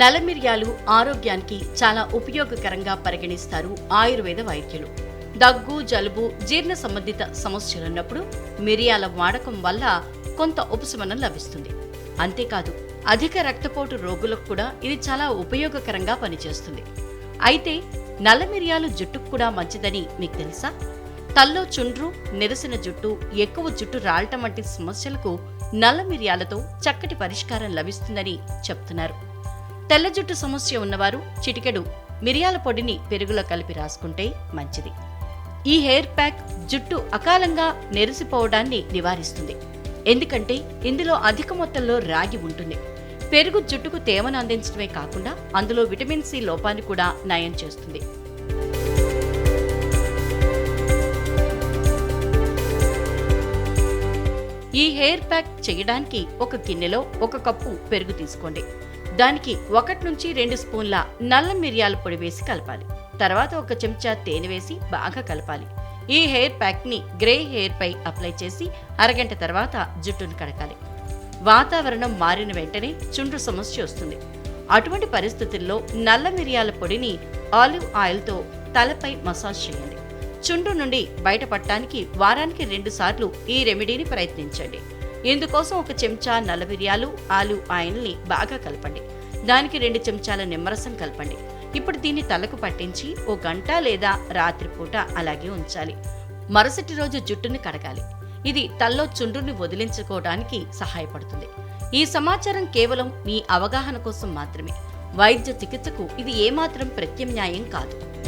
నలమిర్యాలు ఆరోగ్యానికి చాలా ఉపయోగకరంగా పరిగణిస్తారు ఆయుర్వేద వైద్యులు. దగ్గు జలుబు జీర్ణ సంబంధిత సమస్యలున్నప్పుడు మిరియాల వాడకం వల్ల కొంత ఉపశమనం లభిస్తుంది. అంతేకాదు అధిక రక్తపోటు రోగులకు కూడా ఇది చాలా ఉపయోగకరంగా పనిచేస్తుంది. అయితే నల్ల మిరియాలు జుట్టుకు కూడా మంచిదని మీకు తెలుసా? తల్లో చుండ్రు నెరసిన జుట్టు ఎక్కువ జుట్టు రాలటం వంటి సమస్యలకు నల్ల మిరియాలతో చక్కటి పరిష్కారం లభిస్తుందని చెప్తున్నారు. తెల్ల జుట్టు సమస్య ఉన్నవారు చిటికెడు మిరియాల పొడిని పెరుగులో కలిపి రాసుకుంటే మంచిది. ఈ హెయిర్ ప్యాక్ జుట్టు అకాలంగా నెరిసిపోవడాన్ని నివారిస్తుంది. ఎందుకంటే ఇందులో అధిక మొత్తంలో రాగి ఉంటుంది. పెరుగు జుట్టుకు తేమను అందించడమే కాకుండా అందులో విటమిన్ సి లోపాన్ని కూడా నయం చేస్తుంది. ఈ హెయిర్ ప్యాక్ చేయడానికి ఒక గిన్నెలో ఒక కప్పు పెరుగు తీసుకోండి. దానికి ఒకటి నుంచి రెండు స్పూన్ల నల్ల మిరియాల పొడి వేసి కలపాలి. తర్వాత ఒక చెంచా తేనె వేసి బాగా కలపాలి. ఈ హెయిర్ ప్యాక్ని గ్రే హెయిర్ పై అప్లై చేసి అరగంట తర్వాత జుట్టును కడకాలి. వాతావరణం మారిన వెంటనే చుండ్రు సమస్య వస్తుంది. అటువంటి పరిస్థితుల్లో నల్ల మిరియాల పొడిని ఆలివ్ ఆయిల్తో తలపై మసాజ్ చేయండి. చుండ్రు నుండి బయటపడటానికి వారానికి రెండు సార్లు ఈ రెమెడీని ప్రయత్నించండి. ఇందుకోసం ఒక చెంచా నలవిరియాలు ఆలు ఆయిల్ని బాగా కలపండి. దానికి రెండు చెంచాల నిమ్మరసం కలపండి. ఇప్పుడు దీన్ని తలకు పట్టించి ఓ గంట లేదా రాత్రిపూట అలాగే ఉంచాలి. మరుసటి రోజు జుట్టుని కడగాలి. ఇది తల్లో చుండ్రుని వదిలించుకోవడానికి సహాయపడుతుంది. ఈ సమాచారం కేవలం మీ అవగాహన కోసం మాత్రమే. వైద్య చికిత్సకు ఇది ఏమాత్రం ప్రత్యామ్నాయం కాదు.